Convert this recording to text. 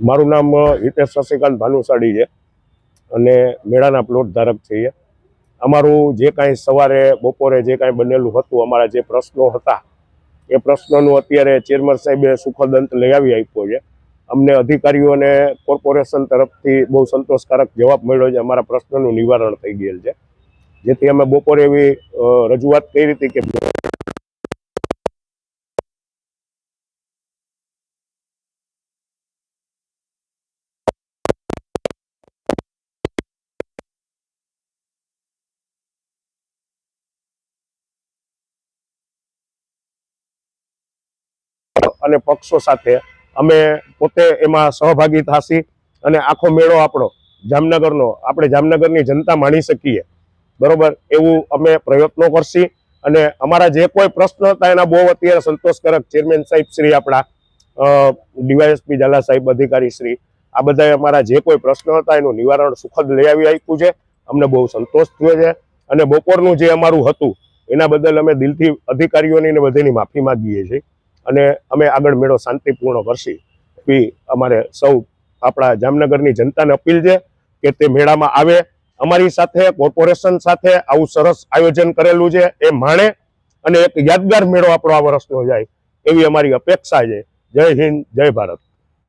મારું નામ હિતેશ શશિકાંત ભાનુશાળી છે અને મેળાના પ્લોટ ધારક છીએ અમારું જે કાંઈ સવારે, બપોરે જે કાંઈ બનેલું હતું, અમારા જે પ્રશ્નો હતા, એ પ્રશ્નોનું અત્યારે ચેરમેન સાહેબે સુખદ અંત લઈ આવી આપ્યો છે. અમને અધિકારીઓને કોર્પોરેશન તરફથી બહુ સંતોષકારક જવાબ મળ્યો છે. અમારા પ્રશ્નનું નિવારણ થઈ ગયેલ છે. જેથી અમે બપોરે એવી રજૂઆત કરી હતી કે અને પક્ષો સાથે અમે પોતે એમાં સહભાગી થાશી અને આખો મેળો આપણો જામનગરનો, આપણે જામનગરની જનતા માણી શકીએ. બરોબર? એવું અમે પ્રયત્નો કરશી અને અમારા જે કોઈ પ્રશ્ન હતા એના બહુ અત્યારે સંતોષકારક ચેરમેન સાહેબ શ્રી આપણા ડીવાયએસપી ઝાલા સાહેબ અધિકારી શ્રી, આ બધા અમારા જે કોઈ પ્રશ્ન હતા એનું નિવારણ સુખદ લઈ આવી આપ્યું છે. અમને બહુ સંતોષ થયો છે અને બપોરનું જે અમારું હતું, એના બદલ અમે દિલથી અધિકારીઓની ને બધાની માફી માંગીએ છીએ. અને અમે આગળ મેળો શાંતિપૂર્ણ કરશી. એવી અમારે સૌ આપણા જામનગરની જનતાને અપીલ છે કે તે મેળામાં આવે. અમારી સાથે, કોર્પોરેશન સાથે આવું સરસ આયોજન કરેલું છે, એ માણે અને એક યાદગાર મેળો આપણો આ વર્ષનો જાય. એવી અમારી અપેક્ષા છે. જય હિન્દ, જય ભારત.